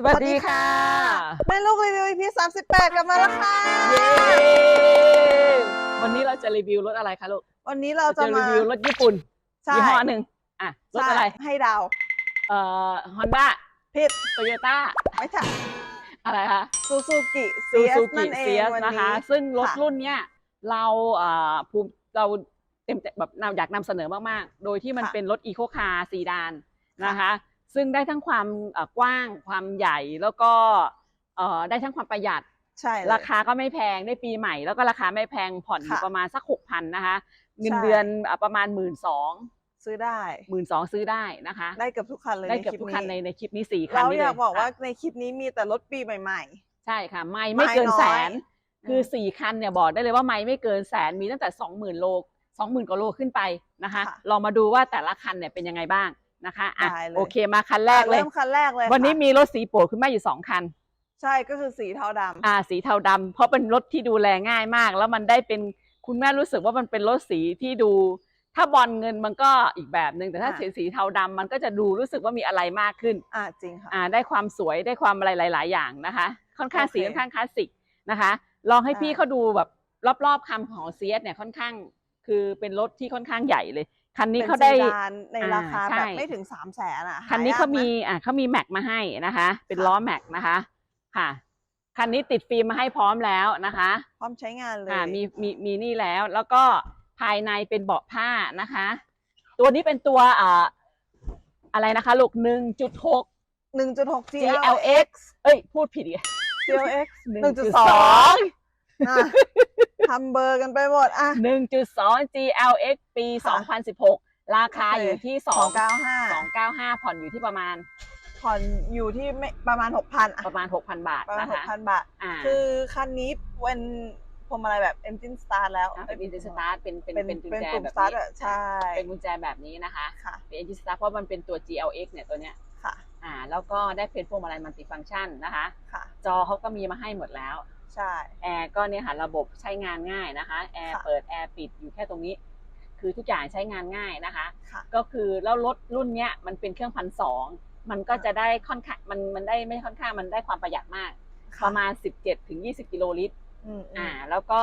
สวัสดีค่ะ แม่ลูกรีวิว EP 38 กลับมาแล้วค่ะ เย้ วันนี้เราจะรีวิวรถอะไรคะลูกวันนี้เราจะรีมา วิวรถญี่ปุ่นใช่ยี่ห้อหนึ่งอะรถอะไร ใช่ให้ดาว เอ่อฮอนด้าผิด โตโยต้าไม่ใช่อะไรคะซูซูกิซู CS ซูนั่กินเอเซีงยสวันนะคะนี้ซึ่งรถค่ะ รุ่นเนี้ยเราเอ่อภูมิเราเต็มใจแบบนำอยากนำเสนอมาก ๆ โดยที่มันค่ะเป็นรถอีโคคาร์ซีดานนะคะ ซึ่งได้ทั้งความเอ่อกว้างความใหญ่แล้วก็เอ่อได้ทั้งความประหยัดใช่เลยราคาก็ไม่แพงได้ปีใหม่ แล้วก็ราคาไม่แพงผ่อนอยู่ค่ะประมาณสักหกพันนะคะเงินใช่เดือนอะประมาณหมื่นสองซื้อได้หมื่นสองซื้อได้นะคะ ได้เกือบทุกคันเลยได้ในเกือบลิปทุกคันในในคลิปนี้สี่คันเรานี้อเลยยากบอกว่าค่ะในคลิปนี้มีแต่รถปีใหม่ใช่ค่ะ ไม่ไม่เกินไม่น้อยแสน คืออืมสี่คันเนี่ยบอกได้เลยว่าไม่ไม่เกินแสนมีตั้งแต่สองหมื่นโลสองหมื่นกว่าโลขึ้นไปนะคะค่ะลองมาดูว่าแต่ละคันเนี่ยเป็นยังไงบ้าง นะคะอะได้เลย โอเคมาคันๆแรกเลย เริ่มคันแรกเลยวันนี้ค่ะมีรถสีโปรดคุณแม่อยู่สองคัน ใช่ก็คือสีเทาดำ อ่าสีเทาดำเพราะเป็นรถที่ดูแลง่ายมาก แล้วมันได้เป็นคุณแม่รู้สึกว่ามันเป็นรถสีที่ดู ถ้าบอลเงินมันก็อีกแบบหนึ่งแต่ถ้าอ่า สีสีเทาดำมันก็จะดูรู้สึกว่ามีอะไรมากขึ้น อ่าจริงค่ะ อ่าได้ความสวยได้ความอะไรหลาย ๆ อย่างนะคะ ค่อนข้างสีโอเคค่อนข้างคลาสสิกนะคะ ลองให้พี่อ่าเขาดูแบบรอบๆคำของเซียสเนี่ยค่อนข้าง คือเป็นรถที่ค่อนข้างใหญ่เลย คันนี้เป็นเขาได้ซีดานในอ่าราคาใช่แบบไม่ถึงสามแสนอะคันนี้หยกเขามีะอ่าเขามีแม็กมาให้นะคะ เป็นค่ะล้อแม็กนะคะ ค่ะคันนี้ติดฟิล์มมาให้พร้อมแล้วนะคะ พร้อมใช้งานเลยอ่ามีมีมีนี่แล้วแล้วก็ภายในเป็นเบาะผ้านะคะ ตัวนี้เป็นตัวอ่าอะไรนะคะลูกหนึ่งจุดหกหนึ่งจุดหก GLX เอ้ยพูดผิดอีก GLX หนึ่หนึ่งงจุจุดดสสอ องงทำเบอร์กันไปหมดอะหนึ่งจุดสอง GLX ปี ค่ะ 2016 ราคาอยู่ที่สสอองงเก้าห้าสองเก้าห้าผ่อนอยู่ที่ประมาณผ่อนอยู่ที่ไม่ประมาณหกพันอะประมาณ 6,000 บาทประมาณนะหกคะพันบาท อ่าคือคันนี้เป็นพวงมาลัยแบบ engine start แล้วอ่าเป็นอินสตาร์ทเป็นเป็นเป็นเป็นกุญเป็นแจปุ่ม แบบ start นี้อะใช่เป็นกุญแจแบบนี้นะคะค่ะเป็นอินสตาร์ทเพราะมันเป็นตัว GLX เนี่ยตัวเนี้ยค่ะอ่าแล้วก็ได้เป็นพวงมาลัยมัลติฟังก์ชันนะคะ ค่ะ จอเขาก็มีมาให้หมดแล้ว ใช่ แอร์ก็เนี่ยค่ะระบบใช้งานง่ายนะคะแอร์ค่ะ เปิดแอร์ปิดอยู่แค่ตรงนี้ คือทุกอย่างใช้งานง่ายนะคะ ค่ะ ก็คือแล้วรถรุ่นเนี้ยมันเป็นเครื่องพันสองมันก็จะได้ค่อนข้างมันมันได้ไม่ค่อนข้างมันได้ความประหยัดมาก ค่ประมาณ 17ถึง20 กิโลลิตร อืมอ่าแล้วก็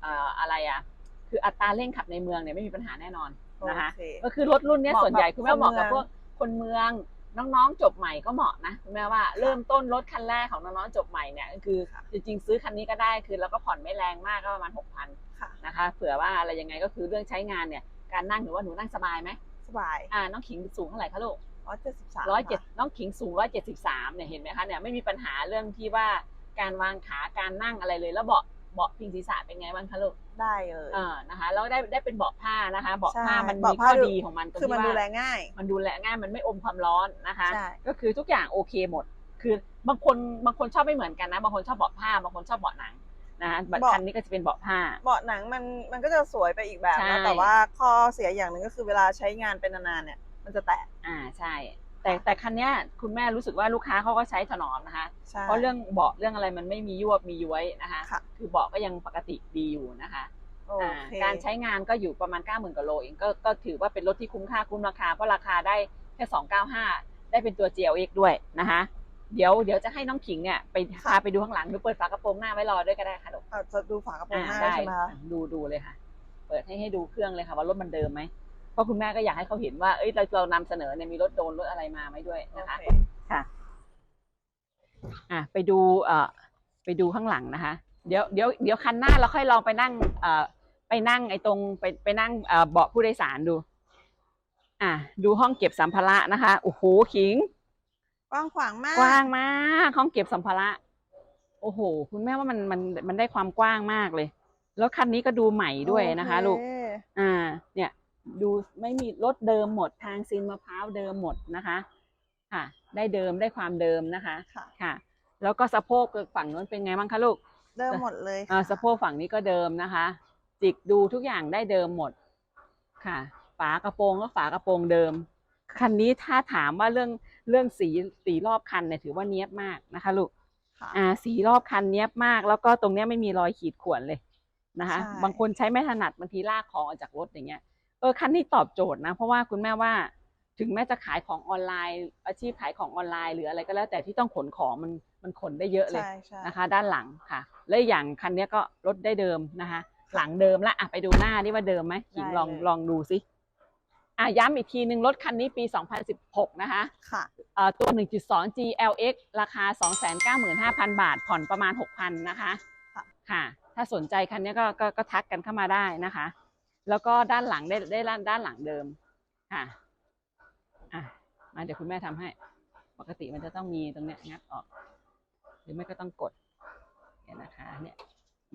เอ่ออะไรอะ คืออัตราเร่งขับในเมืองเนี่ยไม่มีปัญหาแน่นอนนะคะโอเคก็คือรถรุ่นเนี้ยเหมาะส่วนใหญ่กับคุณแม่เหมาะกับคนพเมืวอกงคนเมือง น้องๆจบใหม่ก็เหมาะนะคุณแม่ว่าเริ่มต้นรถคันแรกของน้องๆจบใหม่เนี่ยก็คือค่ะจริงๆซื้อคันนี้ก็ได้คือแล้วก็ผ่อนไม่แรงมากก็ประมาณหกพันค่ะนะคะเผื่อว่าอะไรยังไงก็คือเรื่องใช้งานเนี่ยการนั่งหนูว่าหนูนั่งสบายไหมสบายอ่าน้องขิงสูงเท่าไหร่คะลูกร้อยเจ็ดสิบสามร้อยเจ็ดน้องขิงสูงร้อยเจ็ดสิบสามเนี่ยเห็นไหมคะเนี่ยไม่มีปัญหาเรื่องที่ว่าการวางขาการนั่งอะไรเลยแล้วเบาะ เบาะพิงศีรษะเป็นไงบ้างคะลูกได้เลยเออนะคะแล้วได้ได้เป็นเบาะผ้านะคะเบาะใช่ผ้ามันเบาะมีผ้าข้อดูดีของมันตรงคือที่มันดูแลว่าง่าย มันดูแลง่ายมันไม่อมความร้อนนะคะใช่ก็คือทุกอย่างโอเคหมด คือบางคนบางคนชอบไม่เหมือนกันนะบางคนชอบเบาะผ้าบางคนชอบเบาะหนังนะคะบัตรเบาะคันนี้ก็จะเป็นเบาะผ้า เบาะหนังมันมันก็จะสวยไปอีกแบบใช่นะแต่ว่าข้อเสียอย่างหนึ่งก็คือเวลาใช้งานเป็นนานๆเนี่ย มันจะแตกอ่าใช่ แต่แต่คันเนี้ยคุณแม่รู้สึกว่าลูกค้าเขาก็ใช้ถนอมนะคะ ใช่ เพราะเรื่องเบาะเรื่องอะไรมันไม่มียวบมีย้วยนะคะ ค่ะ คือเบาะก็ยังปกติดีอยู่นะคะโออ่าเคการใช้งานก็อยู่ประมาณ 9 0,000กว่าโลเองก็ก็ถือว่าเป็นรถที่คุ้มค่าคุ้มราคา เพราะราคาได้แค่295 ได้เป็นตัว GLX ด้วยนะคะ เดี๋ยวเดี๋ยวจะให้น้องขิงเนี่ยไปพาไปดูข้างหลังหรือเปิดฝากระโปรงหน้าไว้รอด้วยก็ได้ค่ะลูกอะจะดูฝากระโปรงหน้าอ่าได้ใช่ไหมคะ ดูดูเลยค่ะ เปิดให้ให้ดูเครื่องเลยค่ะว่ารถมันเดิมไหม เพราะคุณแม่ก็อยากให้เขาเห็นว่า เอ้ย เราเรานำเสนอเนี่ยมีรถโดนรถอะไรมาไหมด้วยโอนะคะเคค่ะ อะ ไปดู เอ่อ ไปดูข้างหลังนะคะ เดี๋ยว เดี๋ยว เดี๋ยวคันหน้าเราค่อยลองไปนั่ง เอ่อ ไปนั่งไอ้ตรง ไปไปนั่ง เอ่อ เบาะผู้โดยสารดู อะ ดูห้องเก็บสัมภาระนะคะ โอ้โห ขิง กว้างขวางมาก กว้างมาก ห้องเก็บสัมภาระ โอ้โห คุณแม่ว่ามัน มัน มันได้ความกว้างมากเลย แล้วคันนี้ก็ดูใหม่ด้วยนะคะโอเลูก อ่า เนี่ย ดูไม่มีรถเดิมหมดทางซินมะพร้าวเดิมหมดนะคะค่ะ ได้เดิมได้ความเดิมนะคะค่ะ ค่ะ แล้วก็สะโพกฝั่งนู้นเป็นไงบ้างคะลูกเดิมหมดเลยอ่าค่ะสะโพกฝั่งนี้ก็เดิมนะคะ จิกดูทุกอย่างได้เดิมหมดค่ะ ฝากระโปรงก็ฝากระโปรงเดิม คันนี้ถ้าถามว่าเรื่องเรื่องสีสีรอบคันเนี่ยถือว่าเนี้ยบมากนะคะลูกค่ะ อ่าสีรอบคันเนี้ยบมาก แล้วก็ตรงเนี้ยไม่มีรอยขีดข่วนเลยนะคะ ใช่ บางคนใช้ไม่ถนัดบางทีลากของออกจากรถอย่างเงี้ยเออคันนี้ตอบโจทย์นะ เพราะว่าคุณแม่ว่าถึงแม้จะขายของออนไลน์ อาชีพขายของออนไลน์หรืออะไรก็แล้วแต่ที่ต้องขนของมันมันขนได้เยอะเลยใช่ใช่นะคะ ด้านหลังค่ะ และอีกอย่างคันนี้ก็รถได้เดิมนะคะ หลังเดิมละอะไปดูหน้านี่ว่าเดิมไหมหญิงลองลองดูสิอะย้ำอีกทีหนึ่งรถคันนี้ปี 2016 นะคะค่ะเอ่อตัว 1.2 GLX ราคา 295,000 บาท ผ่อนประมาณ 6,000 นะคะ ค่ะค่ะถ้าสนใจคันนี้ก็ก็ก็ทักกันเข้ามาได้นะคะ แล้วก็ด้านหลังได้ได้ด้านด้านหลังเดิมค่ะอะมาเดี๋ยวคุณแม่ทำให้ ปกติมันจะต้องมีตรงเนี้ยงัดออก หรือไม่ก็ต้องกดเนี่ยนะคะ เนี่ย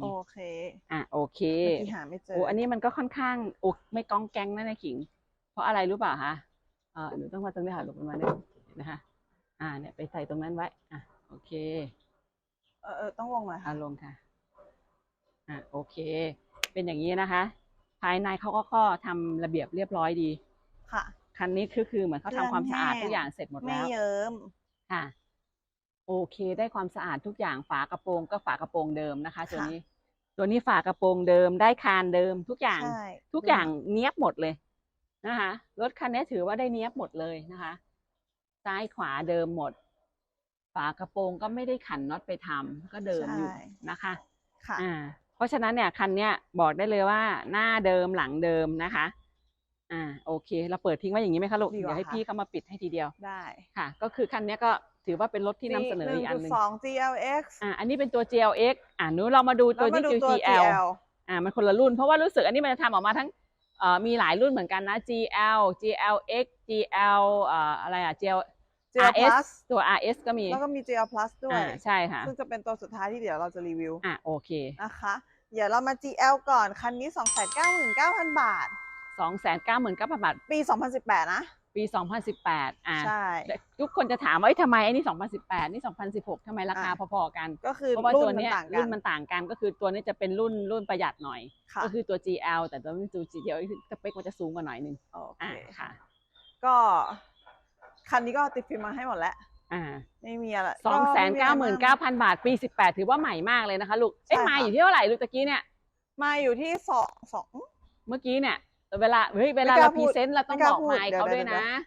โอเค อะโอเคเมื่อกี้หาไม่เจอโอ้อันนี้มันก็ค่อนข้างโอ้ไม่ก้องแก๊งนะนายขิง เพราะอะไรรู้เปล่าคะเออหนูต้องมาตรงนี้ค่ะหลบมันมาเนี่ยนะคะ อ่า เนี่ยไปใส่ตรงนั้นไว้ อะโอเค เออเออต้องวงหน่อยค่ะเอาลงค่ะ อะโอเค เป็นอย่างนี้นะคะ ภายในเขาก็ก็ทำระเบียบเรียบร้อยดี ค่ะ คันนี้คือคือเหมือนเขาทำความสะอาดเครื่องแห้งทุกอย่างเสร็จหมดไม่แล้วเยิ้มค่ะ โอเค ได้ความสะอาดทุกอย่างฝากระโปรงก็ฝากระโปรงเดิมนะคะตัวนี้ ตัวนี้ฝากระโปรงเดิมได้คานเดิมทุกอย่างใช่ทุกอย่างเนี้ยบหมดเลยนะคะรถคันนี้ถือว่าได้เนี้ยบหมดเลยนะคะซ้ายขวาเดิมหมด ฝากระโปรงก็ไม่ได้ขันน็อตไปทำก็เดิมอยู่ใช่นะคะ ค่ะอ่า เพราะฉะนั้นเนี่ยคันเนี้ยบอกได้เลยว่าหน้าเดิมหลังเดิมนะคะ อ่าโอเค เราเปิดทิ้งไว้อย่างนี้ไหมคะลูกดีกว่าเดี๋ยวให้ค่ะ พี่เขามาปิดให้ทีเดียวได้ค่ะ ก็คือคันเนี้ยก็ถือว่าเป็นรถที่นำเสนออีกอันหนึ่งสอง GLX อ่าอันนี้เป็นตัว GLX อ่านู้เรามาดูแล้ตัววมาที่ ดูตัว GL GL อ่ามันคนละรุ่น เพราะว่ารู้สึกอันนี้มันจะทำออกมาทั้งเอ่อมีหลายรุ่นเหมือนกันนะ GL GLX GL เอ่ออะไรอะ GL GL RS Plus ตัว RS ก็มีแล้วก็มี GL Plus ด้วย อ่าใช่ค่ะซึ่งจะเป็นตัวสุดท้ายที่เดี๋ยวเราจะรีวิวอ่าโอเคนะคะ เดี๋ยวเรามา GL ก่อน คันนี้ 299,000 บาทสองแสนเก้าหมื่นเก้าพันบาท ปี 2018 นะ ปี 2018 อ่าใช่ทุกคนจะถามว่าเอ้ยทำไมไอ้นี่ 2018 นี่ 2016ทำไมราคาอะ พอๆกัน ก็คือเพราะว่ารุ่ตัวนมันเนี้ยต่างกัรุ่น นมันต่างกันก็คือตัวนี้จะเป็นรุ่นรุ่นประหยัดหน่อย ค่ะ ก็คือตัว GL แต่ตัวนี้ตัว GL สเปคมันจะสูงกว่าหน่อยหนึงโอเค อ่าค่ะ ก็ คันนี้ก็ติดฟิล์มมาให้หมดแล้วอ่าไม่มีอะไรสองแสนเก้าหมื่นเก้าก็พันบาท ปีสิบแปดถือว่าใหม่มากเลยนะคะลูก เอ๊ะใช่ค่ะมาอยู่ที่เท่าไหร่ลูกตะกี้เนี่ย มาอยู่ที่สองสองเมื่อกี้เนี่ย เวลาเฮ้ยเวลาไม่กเราล้าพรีเซนต์เราต้องไม่กบล้าอกพูดไมค์เดี๋ยวเขาด้วยเดี๋ยวนะ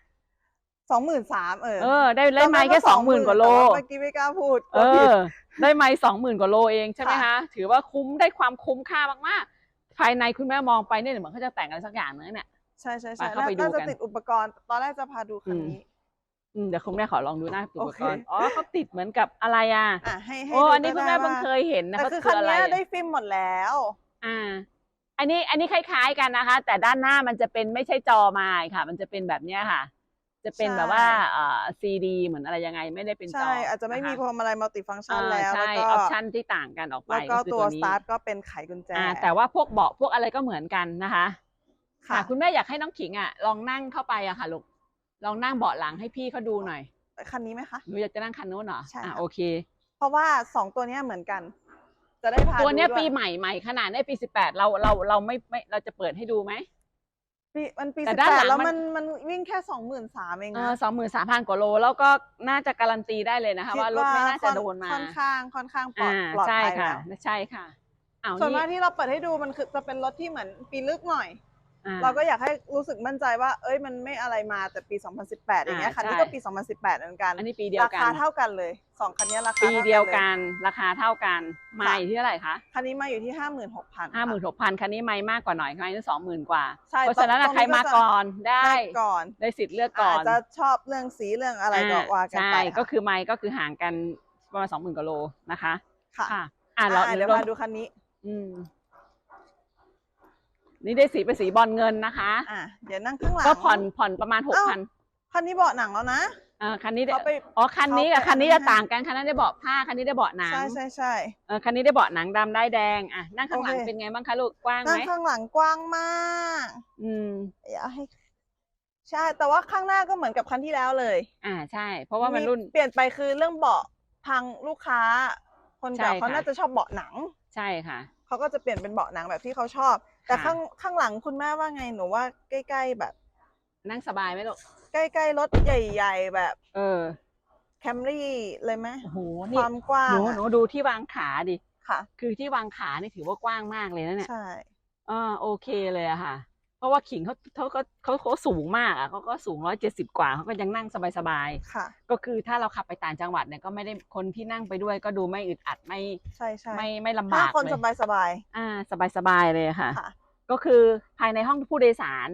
สองหมื่นสามเออเออ ได้ได้ไมค์แค่สองหมื่นกว่าโลแต่เมื่อกี้ไม่กล้าพูด เออ ได้ไมค์สองหมื่นกว่าโลเองใช่ไหมคะถือว่าคุ้มได้ความคุ้มค่ามากๆ ภายในคุณแม่มองไปเนี่ยเหมือนเขาจะแต่งอะไรสักอย่างนึงเนี่ยใช่ใช่ไปใช่เข้าไปดูน่าจะกันติดอุปกรณ์ ตอนแรกจะพาดูคันนี้ อืมเดี๋ยวคุณแม่ขอลองดูหน้าอุปกรณ์โอเค อ๋อเขาติดเหมือนกับอะไรอะอะให้ให้โอ้ดูอันนี้ก็คุณได้แม่เพิ่งว่าเคยเห็นนะแต่เขาคือคืคัอนอะไรเนี้ยอะได้ฟิล์มหมดแล้ว อ่า อันนี้อันนี้คล้าย ๆกันนะคะ แต่ด้านหน้ามันจะเป็นไม่ใช่จอมาค่ะ มันจะเป็นแบบเนี้ยค่ะ จะเป็นใช่แบบว่าเอ่อซีดีเหมือนอะไรยังไงไม่ได้เป็นจอใช่ อาจจะไม่มีนคพวงมาลัยมัลติฟังก์ชันเออแล้ว ใช่แล้วอก็อปชันที่ต่างกันออกไปแล้วก็คือตัวนี้สตาร์ทก็เป็นไขกุญแจ อ่าแต่ว่าพวกเบาะพวกอะไรก็เหมือนกันนะคะ ค่ะคุณแม่อยากให้น้องขิงอะลองนั่งเข้าไปอะค่ะลูก ลองนั่งเบาะหลังให้พี่เขาดูหน่อยคันนี้ไหมคะหนูอยากจะนั่งคันนู้นเหรอใช่อะค่ะ โอเค เพราะว่าสองตัวเนี้ยเหมือนกัน จะได้พาตัวเนี้ยดูด้ปีใหม่ใหม่ขนาดเนี้ยปีสิบแปดเราเราเราไม่ไม่เราจะเปิดให้ดูไหม ปีมันปีแต่สิบด้านแปหลัดงแล้วมัมันนมันวิ่งแค่สองหมื่นสามเองเอนะอสองหมื่นสามพันกว่าโล แล้วก็น่าจะการันตีได้เลยนะคะ ว่ารถไม่น่าจะโดนมาค่อนข้างค่อนข้างปลอดอ่าปลอดใช่ภัยค่ะแล้วใช่ค่ะอ้าวส่วนมากนี่ที่เราเปิดให้ดูมันคือจะเป็นรถที่เหมือนปีลึกหน่อยอ่า เราก็อยากให้รู้สึกมั่นใจว่า เอ้ยมันไม่อะไรมาแต่ปี 2018 อย่างเงี้ยอ่าคันนี้ใช่ก็ปี 2018 เหมือนกัน อันนี้ปีเดียวรากัคานเท่ากันเลยสองคันนี้ราคาปีท่าเดียวลกันราคาเท่ากันมาค่ะอยู่ที่เท่าไหร่คะคันนี้มาอยู่ที่ 56,000ห้าหมื่นหกพันคันนี้ไม่มากกว่าหน่อยคันนี้สองหมื่นกว่าใช่เพราะฉะนั้นตอะรงใครนี้ก็มาจะก่อนได้ได้ก่อนได้สิทธิ์เลือกก่ออานจจะชอบเรื่องสีเรื่องอะไรก็ว่ากันใช่ไปก็คือไม่ก็คือห่างกันประมาณสองหมื่นกว่าโลนะคะค่ะค่ะอ่าเราอะเดี๋ยวเรามาดูคันนี้ อืม นี่ได้สีเป็นสีบอลเงินนะคะอะเดี๋ยวนั่งข้างหลัง ก็ผ่อนผ่อนประมาณหกเอ้าพันคันนี้เบาะหนังแล้วนะเออคันนี้ได้เขาไป อ๋อคันนี้กับเขาไปคันนี้อัจะนนั้นต่างกันคันนั้นได้เบาะผ้าคันนี้ได้เบาะหนังใช่ใช่ใช่ เออคันนี้ได้เบาะหนังดำได้แดงอะนั่งข้างหลังโอเค เป็นไงบ้างคะลูกกว้างนั่ไหงมข้างหลังกว้างมากอืมเดี๋ยวให้ ใช่ แต่ว่าข้างหน้าก็เหมือนกับคันที่แล้วเลยอ่าใช่ เพราะว่ามันรุ่น เปลี่ยนไปคือเรื่องเบาะพังลูกค้า คนเก่าใช่เขาค่ะ น่าจะชอบเบาะหนัง ใช่ค่ะ เขาก็จะเปลี่ยนเป็นเบาะหนังแบบที่เขาชอบ แต่ค่ะข้างข้างหลังคุณแม่ว่าไงหนูว่าใกล้ๆแบบ นั่งสบายไหมลูกใกล้ๆรถใหญ่ ๆ แบบเออแคมรี่เลยไหมโอ้โหคนี่วามกว้าหงนูอะหนูดูที่วางขาดิค่ะ คือที่วางขานี่ถือว่ากว้างมากเลยนะเนี่ยใช่อ่าโอเคเลยอะค่ะ เพราะว่าขิงเขาเขาก็เขาเขาสูงมากอะเขาก็สูงร้อยเจ็ดสิบกว่าเขาก็ยังนั่งสบายค่ะๆก็คือถ้าเราขับไปต่างจังหวัดเนี่ยก็ไม่ได้คนที่นั่งไปด้วย ก็ดูไม่อึดอัดไม่ใช่ใช่ไม่ไม่ลำถ้าบากคนเลยสบายสบายอ่าสบายๆเลยค่ะๆค่ะ ก็คือภายในห้องผู้โดยสาร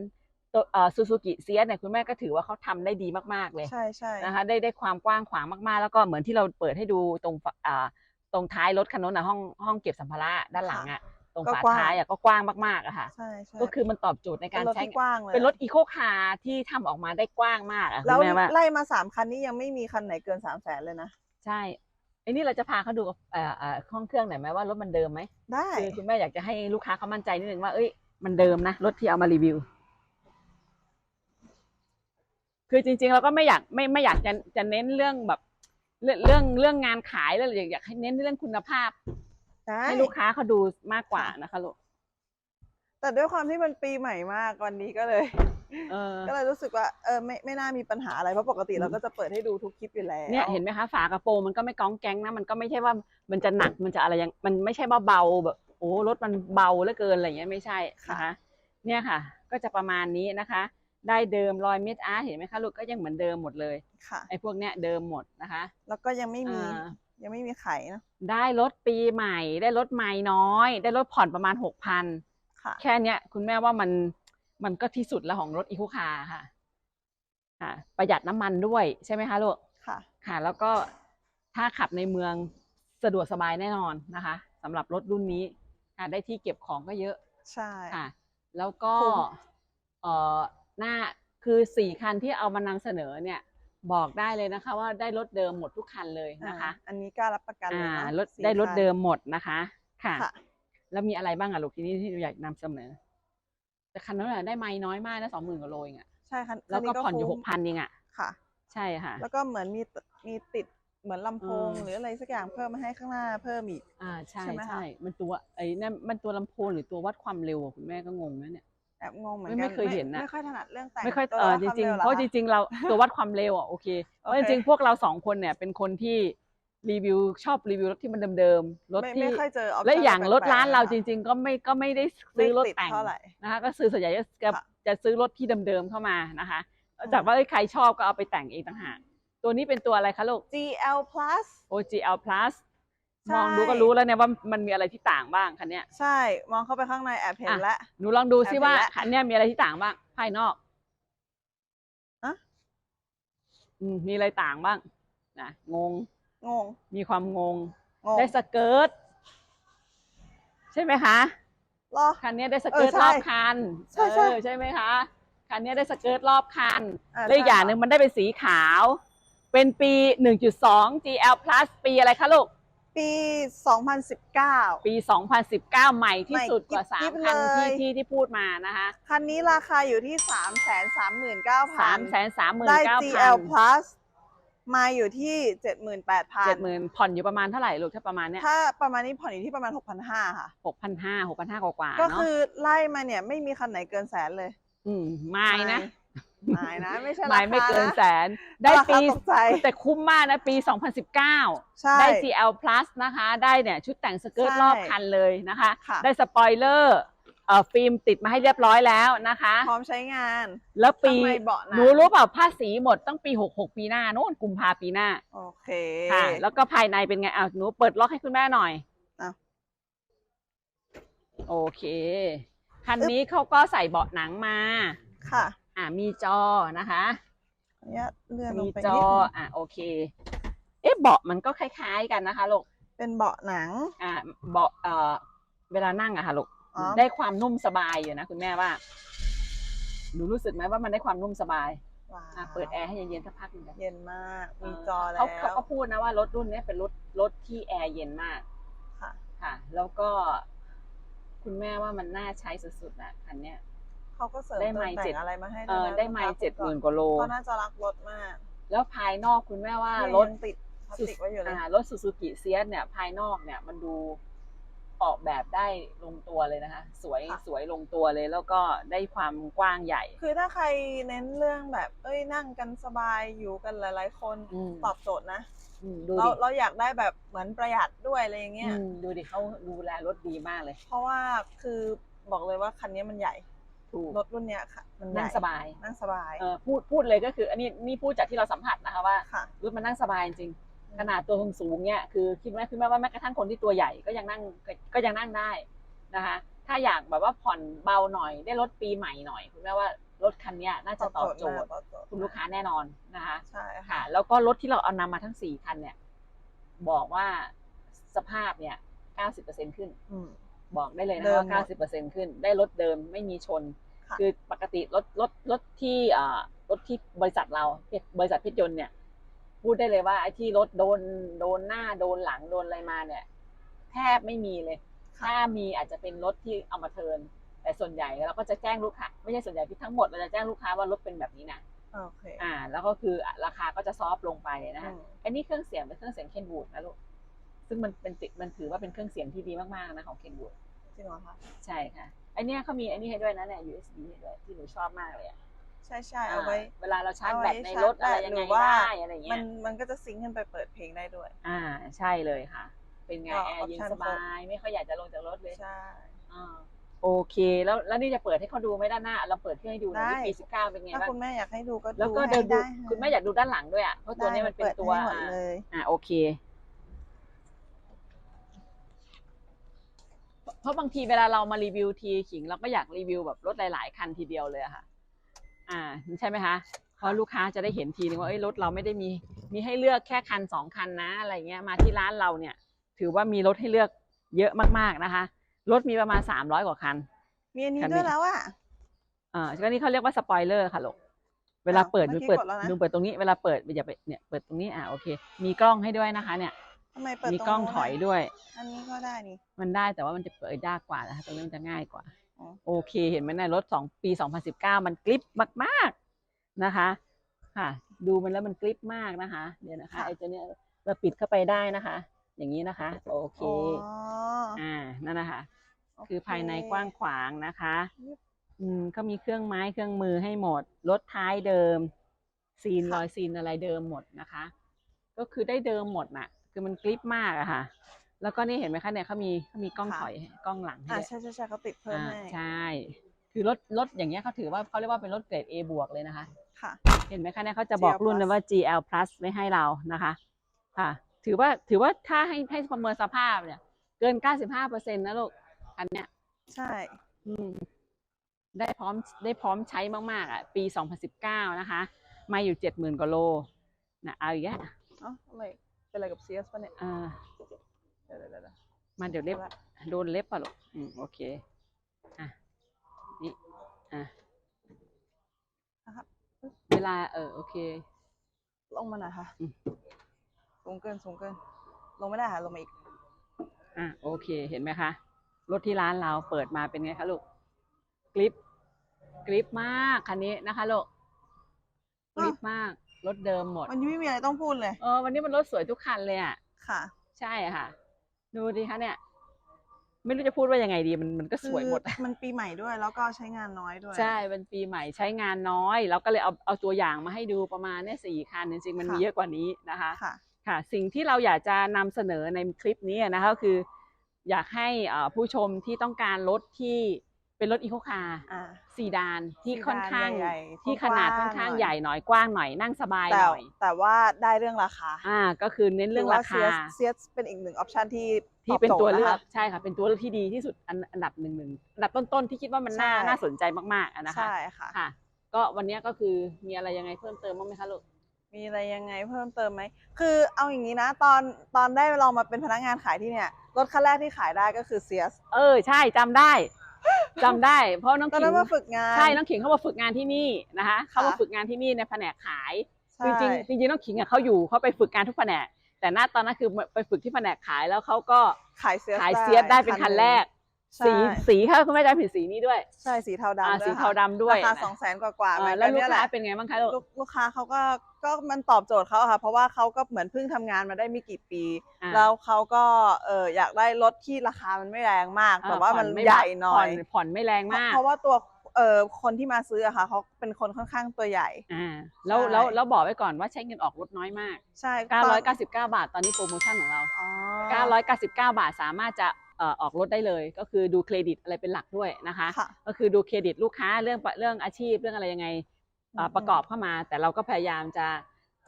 ตัวเอ่อซูซูกิเซียเนี่ยคุณแม่ก็ถือว่าเขาทำได้ดีมากๆเลยใช่ใช่นะคะได้ได้ความกว้างขวางมากๆ แล้วก็เหมือนที่เราเปิดให้ดูตรงฝอ่าตรงท้ายรถคันนู้นนะห้องห้องเก็บสัมภาระด้านหลังอะตรงฝาท้ายอะก็กว้างมากๆอะค่ะใช่ใช่ก็คือมันตอบโจทย์ในเป็การนรถใช้ที่กว้างเลยเป็นรถอีโคคาร์ที่ทำออกมาได้กว้างมากอะคุแล้ณวแม่ว่าไล่มาสามคันนี้ยังไม่มีคันไหนเกินสามแสนเลยนะใช่ไอ้นี่เราจะพาเขาดูเอ่อเอ่อห้องเครื่องหน่อยไหมว่ารถมันเดิมไหมได้คือคุณแม่อยากจะให้ลูกค้าเขามั่นใจนิดนึงว่าเอ้ย มันเดิมนะรถที่เอามารีวิว คือจริง ๆ เราก็ไม่อยากไม่ไม่อยากจะจะเน้นเรื่องแบบ เรื่องเรื่องเรื่องงานขายแล้วอยากอยากให้เน้นเรื่องคุณภาพได้ให้ลูกค้าเขาดูมากกว่านะคะลูกแต่ด้วยความที่มันปีใหม่มากวันนี้ก็เลย เออก็เลยรู้สึกว่าเออไม่ไม่น่ามีปัญหาอะไรเพราะปกติเราก็จะเปิดให้ดูทุกคลิปอยู่แล้วเนี่ยเห็นไหมคะฝากระโปรงมันก็ไม่ก้องแก๊งนะมันก็ไม่ใช่ว่ามันจะหนักมันจะอะไรยังมันไม่ใช่ว่าเบาแบบ โอ้รถมันเบาเหลือเกินอะไรเงี้ยไม่ใช่นะคะเนี่ยค่ะ ก็จะประมาณนี้นะคะ ได้เดิมรอยเม็ดอาร์ตเห็นไหมคะลูกก็ยังเหมือนเดิมหมดเลยค่ะไอ้พวกเนี้ยเดิมหมดนะคะ แล้วก็ยังไม่มีอ่ายังไม่มีไขนะได้รถปีใหม่ ได้รถใหม่น้อย ได้รถผ่อนประมาณหกพันค่ะแค่เนี้ยคุณแม่ว่ามันมันก็ที่สุดแล้วของรถอีโคคาร์ค่ะค่ะ ประหยัดน้ำมันด้วยใช่ไหมคะลูกค่ะ ค่ะ แล้วก็ถ้าขับในเมืองสะดวกสบายแน่นอนนะคะสำหรับรถรุ่นนี้ ค่ะได้ที่เก็บของก็เยอะใช่ค่ะ แล้วก็คุ้มเอ่อหน้าคือสี่คันที่เอามานำเสนอเนี่ยบอกได้เลยนะคะ ว่าได้รถเดิมหมดทุกคันเลยนะคะอ่าอันนี้กล้ารับประกันเลยอ่าเนาะรถสี่ได้รถคันเดิมหมดนะคะค่ะค่ะ แล้วมีอะไรบ้างอะลูกทีนี้ที่อยากนำเสนอ แต่คันนั้นน่ะได้ไม่น้อยมากนะสองหมื่นกว่าโลเองอะใช่คันแล้วก็คัผ่อนอยู่หคุ้กมพันเองอะค่ะ ใช่ค่ะ แล้วก็เหมือนมีตมีติด เหมือนลำโพงอืมหรืออะไรสักอย่างเพิ่มมาให้ข้างหน้าเพิ่มอีก อ่าใช่ใช่ไหมคะ ใช่มันตัวไอ้นั่นมันตัวลำโพงหรือตัววัดความเร็วอะคุณแม่ก็งงนะเนี่ย แอบงงเหมือนไม่กันไม่เคยเห็นน่ะ ไม่ค่อยถนัดเรื่องแต่งไม่ค่อยตัวเออวัดจความริงวๆหอเพราะคจริงๆ เรา ตัววัดความเร็วอะโอเคเพราะโอจเคริงๆ พวกเราสองคนเนี่ยเป็นคนที่รีวิวชอบรีวิวรถที่มันเดิมๆ รถไม่ที่ไม่ค่อยเจอ option และอย่างรถแปลกๆร้านเรานะคะจริง ๆ ก็ไม่ก็ไม่ได้ไม่ซื้อรถติดแต่งเท่าไหร่ นะคะก็ซื้อส่วนใหญ่จะจะค่ะจะซื้อรถที่เดิมๆเข้ามานะคะ อืม จากว่าเอ้ยใครชอบก็เอาไปแต่งเองต่างหาก ตัวนี้เป็นตัวอะไรคะลูก GL plus OGL Plus ใช่มองดูก็รู้แล้วเนี่ยว่ามันมีอะไรที่ต่างบ้างคันเนี้ยใช่มองเข้าไปข้างในแอบเห็นอะแล้วหนูลองดูซิแอบเห็นว่าแล้วคันเนี้ยมีอะไรที่ต่างบ้างภายนอกอะอืมมีอะไรต่างบ้างนะงงงง มีความงงงงได้สเกิร์ตใช่ไหมคะรอคันเนี้ยได้สเกิร์ตเออใช่รอบคันใช่ใช่เออใช่ไหมคะคันเนี้ยได้สเกิร์ตรอบคันอ่าและอีกอย่างหนึ่งมันได้เป็นสีขาว เป็นปี 1.2 GL Plus ปีอะไรคะลูก ปี 2019 ปี 2019 ใหม่ที่สุดกว่าใหม่กิ๊บ3คันเลยที่ที่ที่พูดมานะคะ คันนี้ราคาอยู่ที่ 339,000 3 3 9 0ได้0 GL 0 plus มาอยู่ที่ 78,000 70,000 ผ่อนอยู่ประมาณเท่าไหร่ลูกถ้าประมาณเนี้ยถ้าประมาณนี้ผ่อนอยู่ที่ประมาณ 6,500 ค่ะ 6,500 6,500 กว่าๆก็เนาะคือไล่มาเนี่ยไม่มีคันไหนเกินแสนเลย อืมไม่นะ ไม่นะไม่ใช่ราไม่คาไม่เกินนะแสน ได้ราคาปีตกใจแต่คุ้มมากนะปี 2019ใช่ได้ GL Plus นะคะ ได้เนี่ยชุดแต่งสเกิร์ตใช่รอบคันเลยนะคะค่ะได้สปอยเลอร์เอ่อฟิล์มติดมาให้เรียบร้อยแล้วนะคะ พร้อมใช้งาน แล้วปีข้างในเบาะหนังหนูรู้เปล่าภาษีหมดตั้งปี 66 ปีหน้าโน่นกุมภาปีหน้า โอเคค่ะแล้วก็ภายในเป็นไงอะหนูเปิดล็อกให้คุณแม่หน่อยอะโอเค คันนี้เขาก็ใส่เบาะหนังมาค่ะ อะมีจอนะคะขออนุญาตเลื่อนลมีงไปจนิอดนึงอะโอเค เอ๊ะเบาะมันก็คล้ายๆกันนะคะลูกเป็นเบาะหนัง อะเบาะเอ่อเวลานั่งอะค่ะลูกอ๋อ ได้ความนุ่มสบายอยู่นะคุณแม่ว่าหนูรู้สึกไหมว่ามันได้ความนุ่มสบายว้าวอะเปิดแอร์ให้เย็นๆสักพักหนึงกันเย็นมาก มีเจอแล้ว เขาเขาก็พูดนะว่ารถรุ่นเนี้ยเป็นรถรถที่แอร์เย็นมากค่ะ ค่ะ แล้วก็ คุณแม่ว่ามันน่าใช้สุดๆนะคันเนี้ย เขาก็เสริมได้เติไมมล์แต่เจ็ดงอะไรมาให้เอด้วยอนะได้ไมล์เจ็ดหมื่นกว่าโลก็น่าจะรักรถมาก แล้วภายนอกคุณแม่ว่าเนี่ยรถยังติดพลาสติกไว้อยู่เลยอ่ารถซูซูกิเซียสเนี่ย ภายนอกเนี่ยมันดูออกแบบได้ลงตัวเลยนะคะ สวยค่ะสวยลงตัวเลยแล้วก็ได้ความกว้างใหญ่ คือถ้าใครเน้นเรื่องแบบ เอ้ยนั่งกันสบายอยู่กันหลาย ๆ คนอืมตอบโจทย์นะอืมดูเราดิเราอยากได้แบบเหมือนประหยัดด้วยอะไรอย่างเงี้ยอืมดูดิเขาดูแลรถดีมากเลย เพราะว่าคือบอกเลยว่าคันนี้มันใหญ่ ถูถูกรถรุ่นเนี้ยค่ะมันใหญ่นั่งสบายนั่งสบายเออพูดพูดเลยก็คือ อันนี้นี่พูดจากที่เราสัมผัสนะคะว่าค่ะรถมันนั่งสบายจริงขนาดตัวสูงๆเนี่ยคือคิดว่าคือแม้ว่าแม้กระทั่งคนที่ตัวใหญ่ก็ยังนั่งก็ก็ยังนั่งได้นะคะ ถ้าอยากแบบว่าผ่อนเบาหน่อยได้รถปีใหม่หน่อยคุณแม่ว่ารถคันเนี้ยน่าจะตอบโจทย์ตอบโจทย์คุณลูกค้าแน่นอนนะคะใช่ค่ะค่ะแล้วก็รถที่เราเอานำมาทั้งสี่คันเนี่ย บอกว่าสภาพเนี่ย90%ขึ้นอืม บอกได้เลยนะเดิมว่าหมด90%ขึ้น ได้รถเดิมไม่มีชนค่ะคือปกติรถรถรถที่อ่ารถที่บริษัทเราบริษัทพิจยนต์เนี่ยพูดได้เลยว่าไอ้ที่รถโดนโดนหน้าโดนหลังโดนอะไรมาเนี่ย แทบไม่มีเลย ถ้ามีอาจจะเป็นรถที่เอามาเทิร์นแต่ส่วนใหญ่เราก็จะแจ้งลูกค้าไม่ใช่ส่วนใหญ่ที่ทั้งหมดเราจะแจ้งลูกค้าว่ารถเป็นแบบนี้นะโอเคอ่า แล้วก็คือราคาก็จะซอฟต์ลงไปนะคะอืมอันนี้เครื่องเสียงเป็นเครื่องเสียงเคนวูดนะลูก ซึ่งมันเป็นติมันถือว่าเป็นเครื่องเสียงที่ดีมากๆนะของเคนวูดจริงเหรอคะใช่ค่ะไอเนี้ยเขามีไอนี่ให้ด้วยนะเนี่ย USB ให้ด้วยที่หนูชอบมากเลยอะใช่ใช่เอาไว้ เวลาเราชาร์จเอาแบไว้ตในชาร์จรถอะไรแบตยังหรืไงอว่าได้อะไรเงี้มันยมันก็จะซิงค์กันไปเปิดเพลงได้ด้วย อ่าใช่เลยค่ะ เป็นไงก็แอร์เย็น option สบายไม่ค่อยอยากจะลงจากรถเลยใช่อ่าโอเค แล้วแล้วนี่จะเปิดให้เขาดูไหมด้านหน้า เราเปิดเครื่องให้ดูหนะได้ที่ปีสิบเก้าเป็นไงถ้าบ้างคุณแม่อยากให้ดูก็แล้วก็ให้เดินดูได้ะคุณแม่อยากดูด้านหลังด้วยอะเพราะตัวนี้มันเป็นได้ตัวปิดให้หมดอ่าเลยอ่าโอเค เพราะบางทีเวลาเรามารีวิวทีขิงเราก็อยากรีวิวแบบรถหลาย ๆ คันทีเดียวเลยอะค่ะ อ่าใช่ไหมคะเพราะลูกค้าจะได้เห็นทีนึงว่าเอ้ยรถเราไม่ได้มีมีให้เลือกแค่คันสองคันนะอะไรเงี้ยมาที่ร้านเราเนี่ย ถือว่ามีรถให้เลือกเยอะมากๆนะคะ รถมีประมาณสามร้อยกว่าคัน มีอันนี้คันนี้ด้วยแล้วอะอ่าก็นี่เขาเรียกว่าสปอยเลอร์ค่ะลูกเวลาเปิดเมื่ดูอกี้เปิดกดแล้วนะดูเปิดตรงนี้เวลาเปิดอย่าไปเนี่ยเปิดตรงนี้อ่าโอเค มีกล้องให้ด้วยนะคะ เนี่ยทำไมเปิดมีตรงกล้องโน้นถอยด้วย อันนี้ก็ได้นี่ มันได้แต่ว่ามันจะเปิดยากกว่านะคะตรงนี้มันจะง่ายกว่า อ๋อ โอเค เห็นไหมในยรถสองปี 2019 มันกริปมากๆนะคะ ค่ะ ดูมันแล้วมันกริปมากนะคะ เดี๋ยวนะคะไอ้ตัวเนี้ยเราปิดเข้าไปได้นะคะ อย่างนี้นะคะ โอเค อ๋ออ่า นั่นนะคะโเคือภายในกว้างขวางนะคะยึบอืมก็มีเครื่องไม้เครื่องมือให้หมด รถท้ายเดิม ซีนค่ะ รอยซีนอะไรเดิมหมดนะคะ ก็คือได้เดิมหมดน่ะ คือมันกริปมากอะค่ะ แล้วก็นี่เห็นไหมคะเนี่ยเขามีเขามีกล้องถอยให้กล้องหลังให้อ่าด้วยใช่ใช่ใช่เขาติดเพิ่มอ่าให้ใช่ คือรถรถอย่างเงี้ยเขาถือว่าเขาเรียกว่าเป็นรถเกรด A บวกเลยนะคะ ค่ะ เห็นไหมคะเนี่ยเขาจะบอก GL รุ่นเลยว่า GL plus ไว้ให้เรานะคะค่ะถือว่าถือว่าถ้าให้ให้ประเมินสภาพเนี่ย เกิน 95%นะลูกคันเนี้ยใช่ อืมได้พร้อมได้พร้อมใช้มาก ๆ อะ ปี 2019 นะคะ มาอยู่ 70,000กว่าโลนะเอาอีกแล้ว เอ้าทำไม เป็นอะไรกับเซียสปะเนี่ยอ่าเดี๋ยวเดี๋ยวเดี๋ยวมาเดี๋ยวเล็บโดนเล็บป่ะลูกอืมโอเค อะ นี่ อะนะครับเวลา เออ โอเค ลงมาหน่อยค่ะอืมสูงเกินสูงเกิน ลงไม่ได้ค่ะ ลงมาอีก อะ โอเค เห็นไหมคะ รถที่ร้านเราเปิดมาเป็นไงคะลูก กริป กริปมากคันนี้นะคะลูก กริปมาก รถเดิมหมดมันยังไม่มีอะไรต้องพูดเลย เออวันนี้มันรถสวยทุกคันเลยอะ ค่ะ ใช่ค่ะ ดูดิคะเนี่ย ไม่รู้จะพูดว่ายังไงดี มันมันก็สวยหมดคือมันปีใหม่ด้วย แล้วก็ใช้งานน้อยด้วย ใช่เป็นปีใหม่ใช้งานน้อย แล้วก็เลยเอาเอาตัวอย่างมาให้ดูประมาณเนี่ยสี่คันจริงๆมันมีค่ะเยอะกว่านี้นะคะค่ะค่ะ สิ่งที่เราอยากจะนำเสนอในคลิปนี้นะคะก็คือ อยากให้อ่าผู้ชมที่ต้องการรถที่เป็นรถอีโคคาร์อ่า ซีดานที่ซีดานค่อนข้างใหญ่ๆที่ขนาดกว้างๆค่อนข้างหน่อย ใหญ่หน่อยกว้างหน่อยนั่งสบายแต่หน่อยแต่ว่าได้เรื่องราคาอ่าก็คือเน้นเรื่องราคา เซียสเป็นอีกหนึ่งออปชันที่ที่เป็นตบโจตัวทย์เลืนะอกคะ ใช่ค่ะเป็นตัวเลือกที่ดีที่สุดอันอันดับหนึ่งหนึ่งอันดับต้นๆที่คิดว่ามันน่าใช่ น่าสนใจมากๆอะนะคะใช่ค่ะ ค่ะ ก็วันนี้ก็คือมีอะไรยังไงเพิ่มเติมบ้างไหมคะลูก มีอะไรยังไงเพิ่มเติมไหม คือเอาอย่างนี้นะ ตอนตอนได้ลองมาเป็นพนักงานขายที่เนี่ย รถคันแรกที่ขายได้ก็คือเซียส เออใช่จำได้ จำได้ เพราะน้องตอนขินั้งนมาฝึกงาน ใช่น้องขิงเขามาฝึกงานที่นี่นะคะค่ะเขามาฝึกงานที่นี่ในแผนกขายใช่จริงๆจริงๆน้องขิงอะเขาอยู่เขาไปฝึกงานทุกแผนก แต่หน้าตอนนั้นคือไปฝึกที่แผนกขายแล้วเขาก็ขายเซียสขายเซียสได้เป็นคันแรกใช่ สีสีเขาคุณแม่จำผิดสีนี้ด้วย ใช่สีเทาดำอ่าด้วยสีค่ะเทาดำด้วยราคานะสองแสนกว่าๆเอเหมืออนแล้วกันลูกเนี่ยแหค้าละเป็นไงบ้างคะลูกลูกลูกค้าเขาก็ก็มันตอบโจทย์เขาอะค่ะ เพราะว่าเขาก็เหมือนเพิ่งทำงานมาได้ไม่กี่ปีอ่าแล้วเขาก็เอออยากได้รถที่ราคามันไม่แรงมากเออแต่ว่ามันผ่อไม่ใหญ่หน่อยผ่ผ่อนไม่แรงมาก เพราะว่าตัวเออคนที่มาซื้ออะค่ะเขาเป็นคนค่อนข้างตัวใหญ่อ่าแล้วใช่แล้วแล้วบอกไว้ก่อนว่าใช้เงินออกรถน้อยมาก ใช่999 บาทตอนนี้โปรโมชั่นของเราอ๋อ999 บาทสามารถจะเอ่อออกรถได้เลย ก็คือดูเครดิตอะไรเป็นหลักด้วยนะคะค่ะก็คือดูเครดิตลูกค้าเรื่องเรื่องอาชีพเรื่องอะไรยังไงเอ่ออืมประกอบเข้ามา แต่เราก็พยายามจะ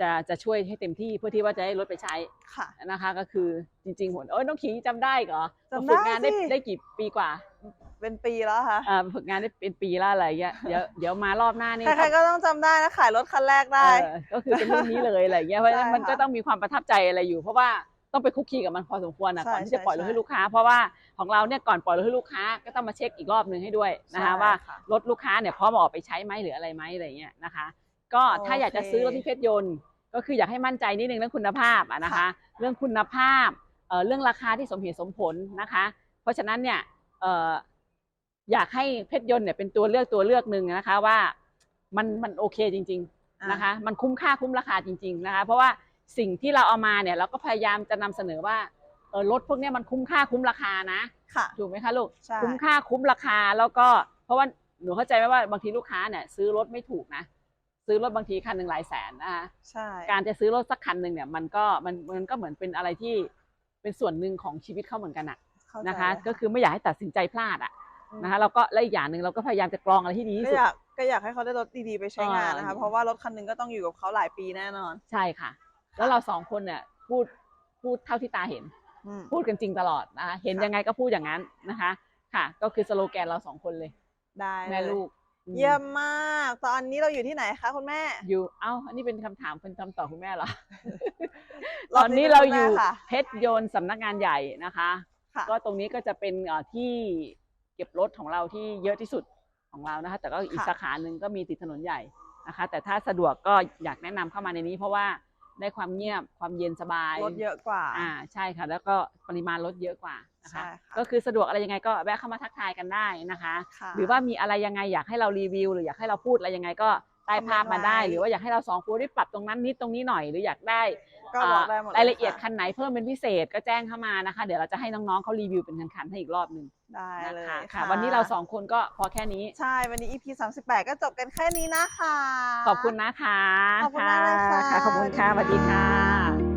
จะจะช่วยให้เต็มที่เพื่อที่ว่าจะให้รถไปใช้ค่ะนะคะ ก็คือจริงๆผลเอ้ยน้องขิงจำได้เหรอจำได้ฝึกงานได้สิได้กี่ปีกว่า เป็นปีแล้วค่ะเอ่อฝึกงานได้เป็นปีแล้วอะไรเงี้ยเดี๋ยวเดี๋ยวมารอบหน้านี่ใครๆก็ต้องจำได้นะขายรถคันแรกได้เออก็คือเป็นรุ่นนี้เลยอะไรเงี้ยเพราะฉะนั้นใช่มันก็ค่ะต้องมีความประทับใจอะไรอยู่ เพราะว่า ต้องไปคุกคีกับมันพอสมควรนะใช่ก่อนที่จะปล่อยรถใช่ให้ลูกค้า เพราะว่าของเราเนี่ยก่อนปล่อยรถให้ลูกค้าก็ต้องมาเช็คอีกรอบหนึ่งให้ด้วยนะคะใช่ว่าค่ะรถลูกค้าเนี่ยพร้อมเอาออกไปใช้ไหมหรืออะไรไหมอะไรเงี้ยนะคะ ก็ถ้าอยากจะซื้อรถที่เพชรยนต์ ก็คืออยากให้มั่นใจนิดนึงเรื่องคุณภาพอะนะคะค่ะเรื่องคุณภาพเอ่อเรื่องราคาที่สมเหตุสมผลนะคะ เพราะฉะนั้นเนี่ยเอ่ออยากให้เพชรยนต์เนี่ยเป็นตัวเลือกตัวเลือกหนึ่งนะคะว่ามันมันโอเคจริงอะๆนะคะ มันคุ้มค่าคุ้มราคาจริง ๆนะคะ เพราะว่า สิ่งที่เราเอามาเนี่ยเราก็พยายามจะนำเสนอว่าเออรถพวกเนี้ยมันคุ้มค่าคุ้มราคานะค่ะถูกไหมคะลูกใช่คุ้มค่าคุ้มราคาแล้วก็เพราะว่าหนูเข้าใจไหมว่าบางทีลูกค้าเนี่ยซื้อรถไม่ถูกนะ ซื้อรถบางทีคันหนึ่งหลายแสนนะคะใช่การจะซื้อรถสักคันหนึ่งเนี่ยมันก็มันมันก็เหมือนเป็นอะไรที่เป็นส่วนหนึ่งของชีวิตเขาเหมือนกันอะเข้าใจนะคะเลยก็คือไม่อยากให้ตัดสินใจพลาดอะอืมนะคะเราก็และอีกอย่างหนึ่งเราก็พยายามจะกรองอะไรที่ดีที่ก็สุดอยากก็อยากให้เขาได้รถดีๆไปใช้งานนะคะอ่าเพราะว่ารถคันหนึงก็ต้องอยู่กับเขาหลายปีแน่นอน ใช่ค่ะ แล้วเราสองคนเนี่ยพูดพูดเท่าที่ตาเห็นอืมพูดกันจริงตลอดนะคะเห็นค่ะยังไงก็พูดอย่างนั้นนะคะ ค่ะ ก็คือสโลแกนเราสองคนเลยได้แม่เลยลูกอืมเยี่ยมมาก ตอนนี้เราอยู่ที่ไหนคะคุณแม่ อยู่เอ้าอันนี้เป็นคำถามเป็นคำตอบคุณแม่เหรอรตอบอนนี้นี้เป็นเราคุณอแม่ยู่ค่ะเพชรยนต์สำนักงานใหญ่นะคะค่ะก็ตรงนี้ก็จะเป็นเอ่อที่เก็บรถของเราที่เยอะที่สุดของเรานะคะ แต่ก็อีกค่ะสาขาหนึ่งก็มีติดถนนใหญ่นะคะ แต่ถ้าสะดวกก็อยากแนะนำเข้ามาในนี้เพราะว่า ได้ความเงียบความเย็นสบายรถเยอะกว่าอ่าใช่ค่ะ แล้วก็ปริมาณรถเยอะกว่านะคะใช่ค่ะก็คือสะดวกอะไรยังไงก็แวะเข้ามาทักทายกันได้นะคะค่ะหรือว่ามีอะไรยังไงอยากให้เรารีวิว หรืออยากให้เราพูดอะไรยังไงก็ใต้ภาพมาได้คอมเมนต์ไว้หรือว่าอยากให้เราสองคนได้ปรับตรงนั้นนิดตรงนี้หน่อยหรืออยากได้ก็บอกได้หมดรายละเอียดค่คันไหนเพิ่มเป็นพิเศษก็แจ้งเข้ามานะคะ เดี๋ยวเราจะให้น้องๆเขารีวิวเป็นคันๆให้อีกรอบหนึ่งได้นะเลยคะค่ะ วันนี้เราสองคนก็พอแค่นี้ ใช่ วันนี้ EP 38 ก็จบกันแค่นี้นะคะ ขอบคุณนะคะ ขอบคุณมากเลยค่ะ ขอบคุณค่ะสวัสดีค่ะ